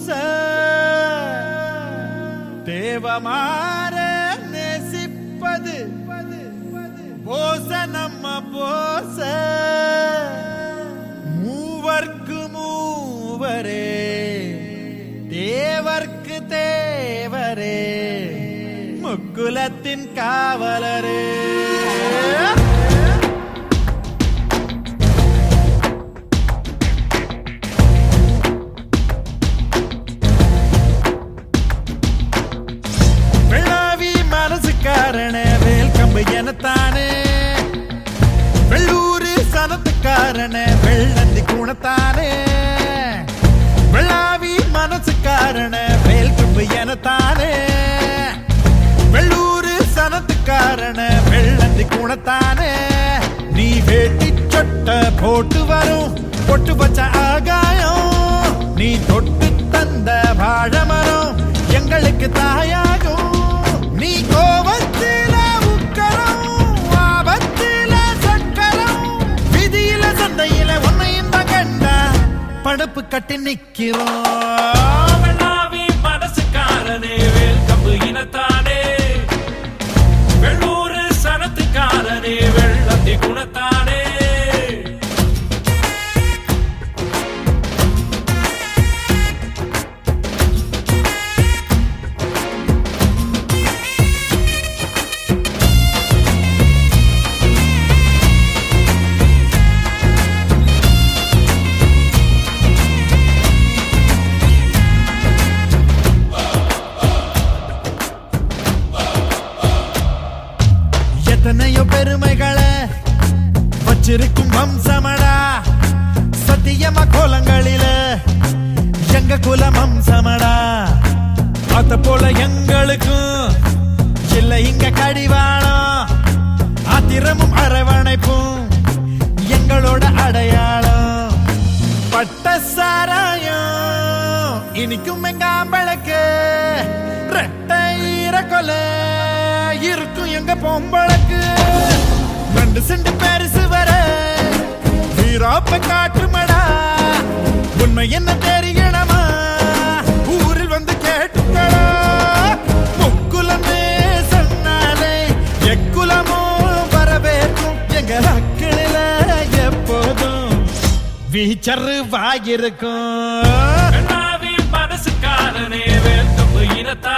பூச தேவமாற நேசிப்பது. போச நம்ம போச. மூவர்க்கு மூவரே. தேவர்க்கு தேவரே. முக்குலத்தின் காவலரே. மனசுக்காரனே வெள்ளந்தி குணத்தானே? வெள்ளாவி மனசுக்காரனே வேல் கம்பு எனத்தானே? வெள்ளூரு சனத்துக்காரனே வெள்ளந்தி குணத்தானே? நீ வேட்டி சொட்ட போட்டு வரும் பொட்டு பச்ச ஆகாயம். நீ தொட்டு தந்த வாழமரம் எங்களுக்கு தாயா. சந்தையில உன்னையும் தான் கண்ட படப்பு கட்டி நிக்கிறோம். வெள்ளாவி மனசுக்காரனே வேல்கம்பு இனத்தானே. வெள்ளூர் சனத்துக்காரனே வெள்ளத்தி குணத்தானே. எத்தனையோ பெருமைகளை வச்சிருக்கும் வம்சமடா. சத்தியமா கோலங்களில எங்க குலம் வம்சமடா. அத போல எங்களுக்கும் இல்ல இங்க கடிவாளம். ஆத்திரமும் அரவணைப்பும் எங்களோட அடையாளம். பட்ட சாராயம் இனிக்கும் எங்க ஆம்பளுக்கு ரெட்டை கொலை இருக்கும் எங்க பொம்பளுக்கு? ரெண்டு செண்டு பேரிசு வர வீராப்ப காட்டுமடா. உண்மை என்ன தெரியணுமா? ஊரில் வந்து கேட்டுக்கடா. முக்குலமே சொன்னாலே எக்குலமோ வரவேற்கும் எங்க அக்களில எப்போதும் வீச்சரு வாயிருக்கும். மனசுக்காரனே வேல்கம்பு இனத்தா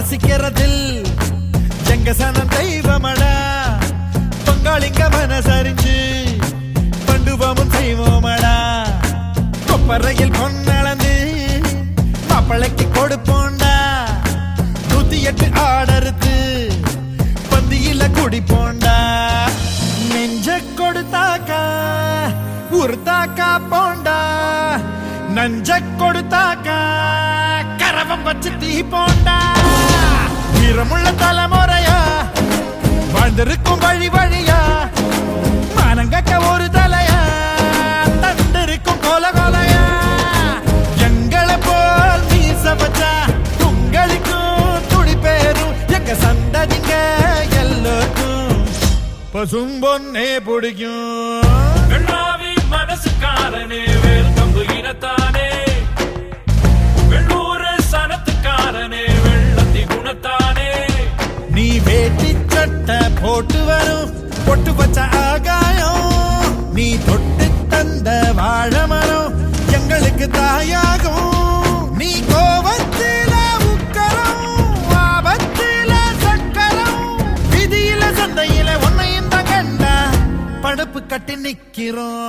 ரசிக்கிறதில் எங்க சனம் தெய்வமடா. பங்காளிங்க மனசரிஞ்சு பண்டுபமும் செய்வோமடா. கொப்பரையில் பொன்னளந்து மாப்பிளைக்கு கொடுப்போண்டா. நூத்தி எட்டு ஆடறுத்து பந்தியில குடிப்போண்டா. நெஞ்ச கொடுத்தாக்கா உருத்தாக்கா போண்டா. நஞ்ச கொடுத்தாக்கா கரவம் வச்சு தீ போண்டா. வீரமுள்ள தலைமுறையா? வாழ்ந்திருக்கும் வழி வழியா? மனங்கக்க ஒரு தலையா? தந்திருக்கும் கொல கொலையா? எங்களை போல் மீச வச்சா உங்களுக்கும் துடி பேரும். எங்க சந்ததிங்க எல்லோருக்கும் பசும்பொன்னே பிடிக்கும். மனசுக்காரனே வேல்கம்பு தம்பு இனத்தா போட்டு வரும் பொட்டு பச்ச ஆகாயம். நீ தொட்டு தந்த வாழ மரம் எங்களுக்கு தாயாகும். நீ கோபத்தில உக்கரம் ஆபத்தில சக்கரம். விதியில சந்தையில உன்னையும் தகண்டா படுப்பு கட்டி நிக்கிறோம்.